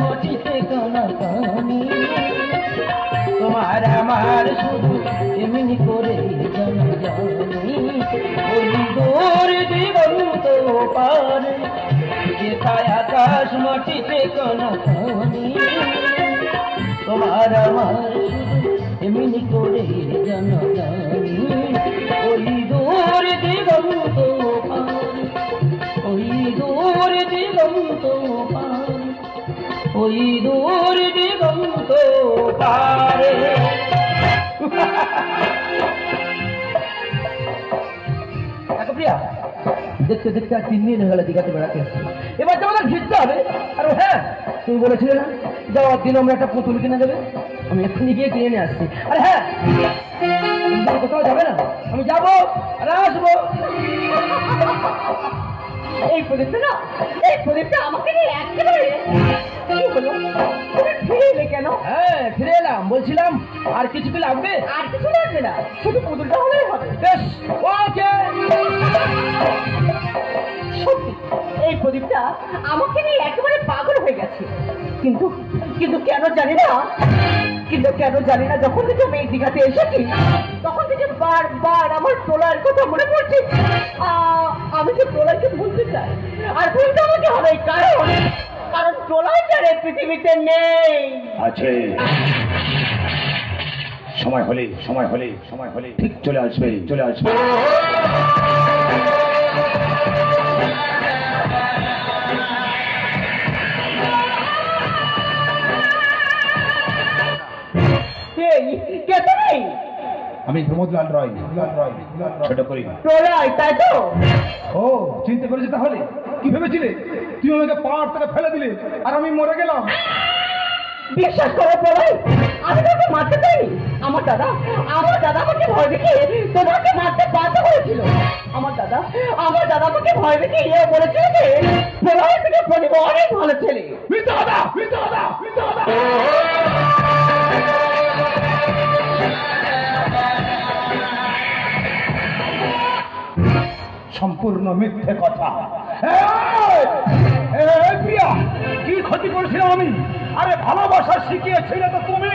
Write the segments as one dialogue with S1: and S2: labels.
S1: মাটিতে কানাকানি তোমার আমার শুধু এমনি করে জানা ওই দূর দিগন্ত পারে যেথায় আকাশ মাটিতে কানাকানি তোমার আমার শুধু এমনি করে জানা ওই দূর দিগন্ত পারে। প্রিয়া, দেখতে দেখতে আর তিন দিন হয়ে গেল দীঘাতে বেড়াতে আসছি এবার তো আমাদের ঘিরতে হবে। আর হ্যাঁ তুমি বলেছিলে না, যাওয়ার দিন আমরা একটা পুতুল কিনে দেবে? আমি এক্ষুনি গিয়ে কিনে নিয়ে আসছি। আর হ্যাঁ কোথাও যাবে না? আমি যাব আর আসব।
S2: এই প্রদীপটা না এই প্রদীপটা আমাকে নিয়ে একেবারে কি হলো? তুমি ফিরে এলে কেন?
S1: হ্যাঁ ফিরে এলাম বলছিলাম আর কিছু কি লাগবে?
S2: আর কিছু লাগবে না শুধু পুতুলটা হলেই হবে।
S1: বেশ ওকে।
S2: সত্যি এই প্রদীপটা আমাকে নিয়ে একেবারে পাগল হয়ে গেছে। কিন্তু কিন্তু কেন জানি না কিন্তু কেন জানি না, যখন থেকে আমি এই দীঘাতে এসেছি, তখন থেকে বারবার আমার প্রলয়ের কথা মনে পড়ছে। আমি যে প্রলয়কে ভুলতে চাই, আর ভুলতে আমাকে হবে কারণ কারণ প্রলয় যার পৃথিবীতে নেই।
S3: আছে। সময় হলে সময় হলে সময় হলে ঠিক চলে আসবে চলে আসবে।
S2: এই কে তুমি?
S3: আমি প্রমোদলাল রয় ছোট করি
S2: প্রলয় তাই তো?
S3: ও চিনতে করেছে তাহলে? কি ভেবেছিলে? তুমি আমাকে পাহাড় থেকে ফেলে দিলে আর আমি মরে গেলাম।
S2: বিশ্বাস করো প্রলয় আমি তোকে মারতে চাইনি। আমার দাদা আমার দাদা আমাকে ভয় দেখিয়ে তোমাকে মারতে বাধ্য করেছিল। আমার দাদা আমার দাদা আমাকে ভয় দেখিয়ে বলেছিল যে প্রলয় থেকে প্রদীপ অনেক ভালো ছেলে।
S3: মিথ্যা কথা মিথ্যা সম্পূর্ণ মিথ্যে কথা। কি ক্ষতি করেছিলাম আমি? আরে ভালোবাসা শিখিয়েছিলে তো তুমি।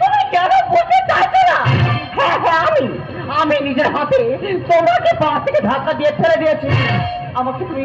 S2: তুমি কেন বলতে না? হ্যাঁ হ্যাঁ আমি আমি নিজের হাতে তোমাকে পা থেকে ধাক্কা দিয়ে ফেলে দিয়েছি। আমাকে তুমি